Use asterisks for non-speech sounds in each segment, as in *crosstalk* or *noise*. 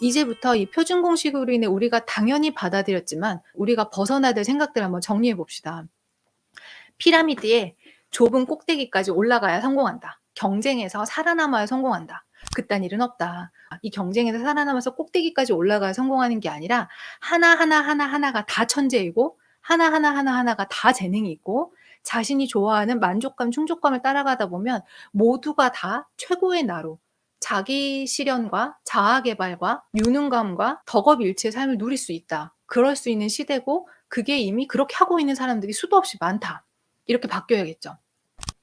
이제부터 이 표준 공식으로 인해 우리가 당연히 받아들였지만 우리가 벗어나야 될 생각들을 한번 정리해 봅시다. 피라미드의 좁은 꼭대기까지 올라가야 성공한다. 경쟁에서 살아남아야 성공한다. 그딴 일은 없다. 이 경쟁에서 살아남아서 꼭대기까지 올라가야 성공하는 게 아니라 하나하나 하나하나가 다 천재이고 하나하나 하나하나가 다 재능이 있고 자신이 좋아하는 만족감, 충족감을 따라가다 보면 모두가 다 최고의 나로 자기 실현과 자아 개발과 유능감과 덕업 일치의 삶을 누릴 수 있다. 그럴 수 있는 시대고 그게 이미 그렇게 하고 있는 사람들이 수도 없이 많다. 이렇게 바뀌어야겠죠.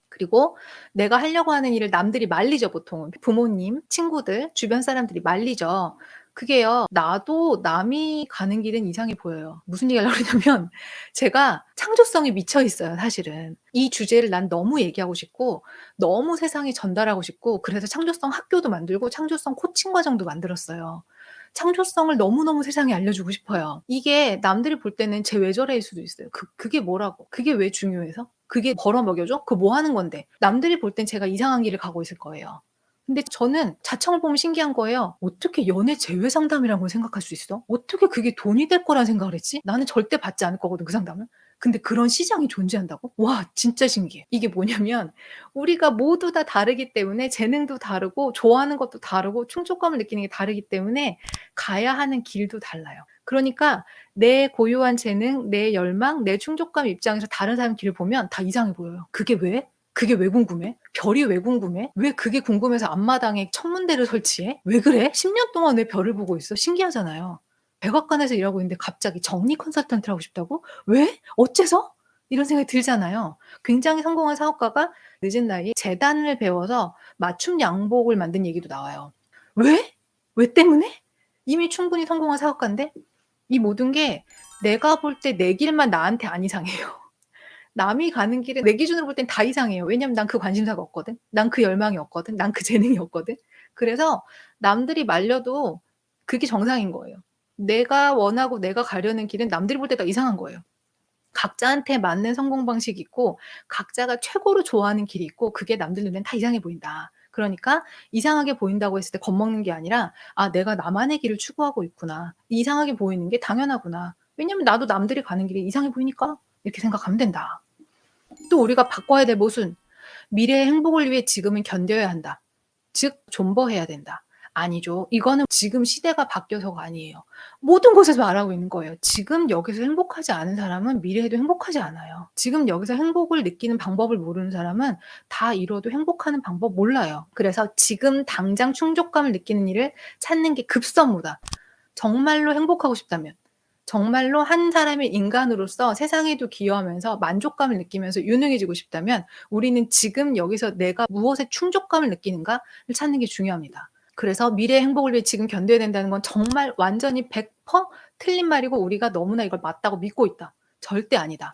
그리고 내가 하려고 하는 일을 남들이 말리죠, 보통은. 부모님, 친구들, 주변 사람들이 말리죠. 그게요, 나도 남이 가는 길은 이상해 보여요. 무슨 얘기 하려고 그러냐면, *laughs* 제가 창조성에 미쳐 있어요, 사실은. 이 주제를 난 너무 얘기하고 싶고, 너무 세상에 전달하고 싶고, 그래서 창조성 학교도 만들고, 창조성 코칭 과정도 만들었어요. 창조성을 너무너무 세상에 알려주고 싶어요. 이게 남들이 볼 때는 제 외절해일 수도 있어요. 그, 그게 뭐라고? 그게 왜 중요해서? 그게 벌어먹여줘? 그 뭐 하는 건데? 남들이 볼 땐 제가 이상한 길을 가고 있을 거예요. 근데 저는 자청을 보면 신기한 거예요. 어떻게 연애 제외 상담이라는 걸 생각할 수 있어? 어떻게 그게 돈이 될 거란 생각을 했지? 나는 절대 받지 않을 거거든, 그 상담은. 근데 그런 시장이 존재한다고? 와, 진짜 신기해. 이게 뭐냐면, 우리가 모두 다 다르기 때문에 재능도 다르고, 좋아하는 것도 다르고, 충족감을 느끼는 게 다르기 때문에 가야 하는 길도 달라요. 그러니까 내 고유한 재능, 내 열망, 내 충족감 입장에서 다른 사람 길을 보면 다 이상해 보여요. 그게 왜? 그게 왜 궁금해? 별이 왜 궁금해? 왜 그게 궁금해서 앞마당에 천문대를 설치해? 왜 그래? 10년 동안 왜 별을 보고 있어? 신기하잖아요. 백악관에서 일하고 있는데 갑자기 정리 컨설턴트를 하고 싶다고? 왜? 어째서? 이런 생각이 들잖아요. 굉장히 성공한 사업가가 늦은 나이에 재단을 배워서 맞춤 양복을 만든 얘기도 나와요. 왜? 왜 때문에? 이미 충분히 성공한 사업가인데 이 모든 게 내가 볼 때 내 길만 나한테 안 이상해요. 남이 가는 길은 내 기준으로 볼 땐 다 이상해요. 왜냐면 난 그 관심사가 없거든. 난 그 열망이 없거든. 난 그 *laughs* 재능이 없거든. 그래서 남들이 말려도 그게 정상인 거예요. 내가 원하고 내가 가려는 길은 남들이 볼 때 다 이상한 거예요. 각자한테 맞는 성공 방식이 있고 각자가 최고로 좋아하는 길이 있고 그게 남들 눈엔 다 이상해 보인다. 그러니까 이상하게 보인다고 했을 때 겁먹는 게 아니라 아 내가 나만의 길을 추구하고 있구나. 이상하게 보이는 게 당연하구나. 왜냐면 나도 남들이 가는 길이 이상해 보이니까 이렇게 생각하면 된다. 또 우리가 바꿔야 될 모순. 미래의 행복을 위해 지금은 견뎌야 한다. 즉 존버해야 된다. 아니죠. 이거는 지금 시대가 바뀌어서가 아니에요. 모든 곳에서 말하고 있는 거예요. 지금 여기서 행복하지 않은 사람은 미래에도 행복하지 않아요. 지금 여기서 행복을 느끼는 방법을 모르는 사람은 다 이뤄도 행복하는 방법 몰라요. 그래서 지금 당장 충족감을 느끼는 일을 찾는 게 급선무다. 정말로 행복하고 싶다면 정말로 한 사람의 인간으로서 세상에도 기여하면서 만족감을 느끼면서 유능해지고 싶다면 우리는 지금 여기서 내가 무엇에 충족감을 느끼는가를 찾는 게 중요합니다. 그래서 미래의 행복을 위해 지금 견뎌야 된다는 건 정말 완전히 100% 틀린 말이고 우리가 너무나 이걸 맞다고 믿고 있다. 절대 아니다.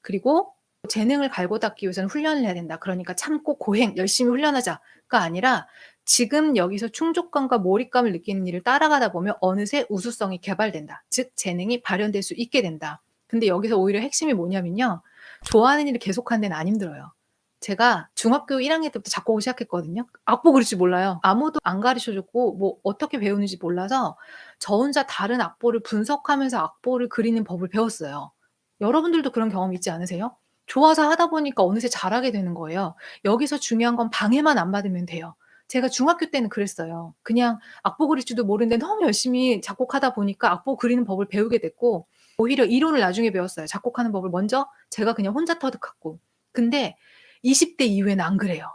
그리고 재능을 갈고 닦기 위해서는 훈련을 해야 된다. 그러니까 참고 고행, 열심히 훈련하자가 아니라 지금 여기서 충족감과 몰입감을 느끼는 일을 따라가다 보면 어느새 우수성이 개발된다. 즉, 재능이 발현될 수 있게 된다. 근데 여기서 오히려 핵심이 뭐냐면요. 좋아하는 일을 계속하는 데는 안 힘들어요. 제가 중학교 1학년 때부터 작곡을 시작했거든요. 악보 그릴 줄 몰라요. 아무도 안 가르쳐 줬고 뭐 어떻게 배우는지 몰라서 저 혼자 다른 악보를 분석하면서 악보를 그리는 법을 배웠어요. 여러분들도 그런 경험 있지 않으세요? 좋아서 하다 보니까 어느새 잘하게 되는 거예요. 여기서 중요한 건 방해만 안 받으면 돼요. 제가 중학교 때는 그랬어요. 그냥 악보 그릴 줄도 모르는데 너무 열심히 작곡하다 보니까 악보 그리는 법을 배우게 됐고 오히려 이론을 나중에 배웠어요. 작곡하는 법을 먼저 제가 그냥 혼자 터득했고. 근데 20대 이후에는 안 그래요.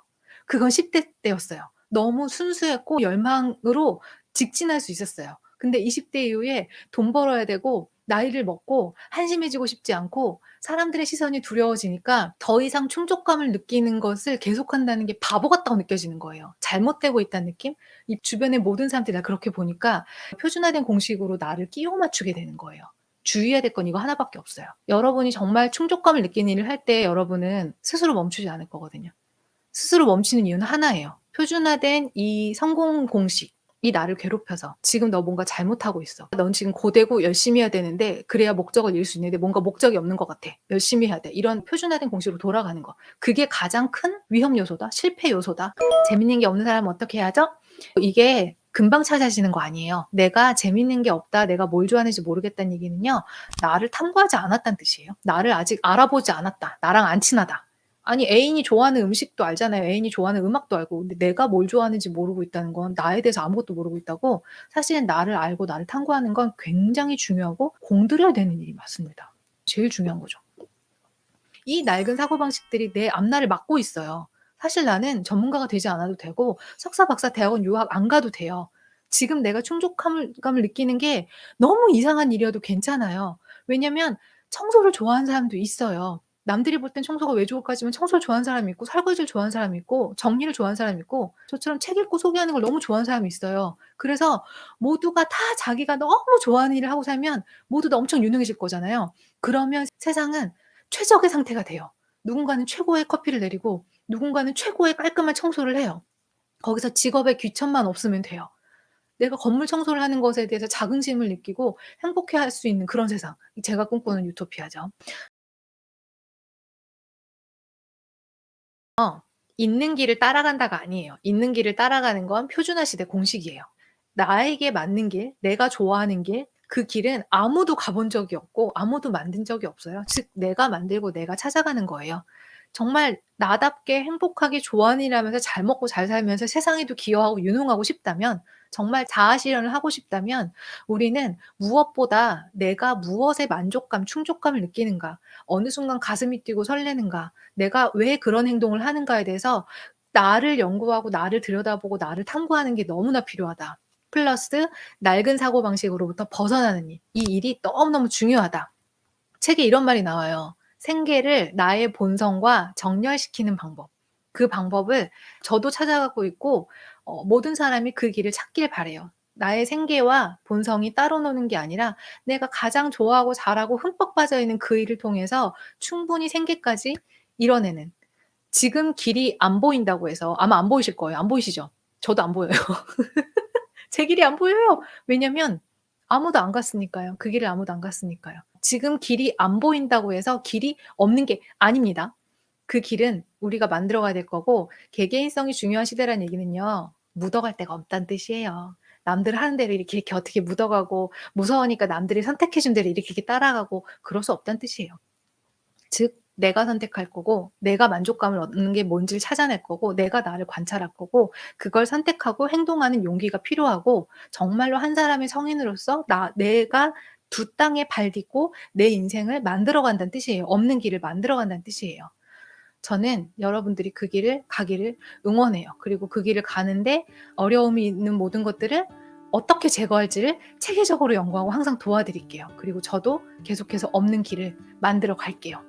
그건 10대 때였어요. 너무 순수했고 열망으로 직진할 수 있었어요. 근데 20대 이후에 돈 벌어야 되고 나이를 먹고 한심해지고 싶지 않고 사람들의 시선이 두려워지니까 더 이상 충족감을 느끼는 것을 계속한다는 게 바보 같다고 느껴지는 거예요. 잘못되고 있다는 느낌? 이 주변의 모든 사람들이 다 그렇게 보니까 표준화된 공식으로 나를 끼워 맞추게 되는 거예요. 주의해야 될 건 이거 하나밖에 없어요. 여러분이 정말 충족감을 느끼는 일을 할 때 여러분은 스스로 멈추지 않을 거거든요. 스스로 멈추는 이유는 하나예요. 표준화된 이 성공 공식, 이 나를 괴롭혀서 지금 너 뭔가 잘못하고 있어. 넌 지금 고되고 열심히 해야 되는데 그래야 목적을 이룰 수 있는데 뭔가 목적이 없는 것 같아. 열심히 해야 돼. 이런 표준화된 공식으로 돌아가는 거. 그게 가장 큰 위험 요소다. 실패 요소다. 재밌는 게 없는 사람은 어떻게 해야죠? 이게 금방 찾아지는 거 아니에요. 내가 재밌는 게 없다, 내가 뭘 좋아하는지 모르겠다는 얘기는요. 나를 탐구하지 않았다는 뜻이에요. 나를 아직 알아보지 않았다. 나랑 안 친하다. 아니 애인이 좋아하는 음식도 알잖아요. 애인이 좋아하는 음악도 알고. 근데 내가 뭘 좋아하는지 모르고 있다는 건 나에 대해서 아무것도 모르고 있다고 사실은 나를 알고 나를 탐구하는 건 굉장히 중요하고 공들여야 되는 일이 맞습니다. 제일 중요한 거죠. 이 낡은 사고방식들이 내 앞날을 막고 있어요. 사실 나는 전문가가 되지 않아도 되고 석사, 박사, 대학원 유학 안 가도 돼요. 지금 내가 충족함을 감을 느끼는 게 너무 이상한 일이어도 괜찮아요. 왜냐면 청소를 좋아하는 사람도 있어요. 남들이 볼 땐 청소가 왜 좋을까 하지만 청소를 좋아하는 사람이 있고 설거지를 좋아하는 사람이 있고 정리를 좋아하는 사람이 있고 저처럼 책 읽고 소개하는 걸 너무 좋아하는 사람이 있어요. 그래서 모두가 다 자기가 너무 좋아하는 일을 하고 살면 모두 다 엄청 유능해질 거잖아요. 그러면 세상은 최적의 상태가 돼요. 누군가는 최고의 커피를 내리고 누군가는 최고의 깔끔한 청소를 해요. 거기서 직업의 귀천만 없으면 돼요. 내가 건물 청소를 하는 것에 대해서 자긍심을 느끼고 행복해할 수 있는 그런 세상. 제가 꿈꾸는 유토피아죠. 있는 길을 따라간다가 아니에요. 있는 길을 따라가는 건 표준화 시대 공식이에요. 나에게 맞는 길, 내가 좋아하는 길, 그 길은 아무도 가본 적이 없고 아무도 만든 적이 없어요. 즉 내가 만들고 내가 찾아가는 거예요. 정말 나답게 행복하게 좋아하는 일 하면서 잘 먹고 잘 살면서 세상에도 기여하고 유능하고 싶다면 정말 자아 실현을 하고 싶다면 우리는 무엇보다 내가 무엇에 만족감, 충족감을 느끼는가, 어느 순간 가슴이 뛰고 설레는가, 내가 왜 그런 행동을 하는가에 대해서 나를 연구하고 나를 들여다보고 나를 탐구하는 게 너무나 필요하다. 플러스 낡은 사고 방식으로부터 벗어나는 일. 이 일이 너무너무 중요하다. 책에 이런 말이 나와요. 생계를 나의 본성과 정렬시키는 방법. 그 방법을 저도 찾아가고 있고 어 모든 사람이 그 길을 찾길 바래요. 나의 생계와 본성이 따로 노는 게 아니라 내가 가장 좋아하고 잘하고 흠뻑 빠져 있는 그 일을 통해서 충분히 생계까지 이뤄내는. 지금 길이 안 보인다고 해서 아마 안 보이실 거예요. 안 보이시죠? 저도 안 보여요. *laughs* 제 길이 안 보여요. 왜냐면 아무도 안 갔으니까요. 그 길을 아무도 안 갔으니까요. 지금 길이 안 보인다고 해서 길이 없는 게 아닙니다. 그 길은 우리가 만들어 가야 될 거고 개개인성이 중요한 시대라는 얘기는요. 묻어갈 데가 없다는 뜻이에요. 남들 하는 대로 이렇게, 이렇게 어떻게 묻어가고 무서우니까 남들이 선택해 준 대로 이렇게, 이렇게 따라가고 그럴 수 없다는 뜻이에요. 즉 내가 선택할 거고 내가 만족감을 얻는 게 뭔지를 찾아낼 거고 내가 나를 관찰할 거고 그걸 선택하고 행동하는 용기가 필요하고 정말로 한 사람의 성인으로서 나 내가 두 땅에 발 딛고 내 인생을 만들어 간다는 뜻이에요. 없는 길을 만들어 간다는 뜻이에요. 저는 여러분들이 그 길을 가기를 응원해요. 그리고 그 길을 가는데 어려움이 있는 모든 것들을 어떻게 제거할지를 체계적으로 연구하고 항상 도와드릴게요. 그리고 저도 계속해서 없는 길을 만들어 갈게요.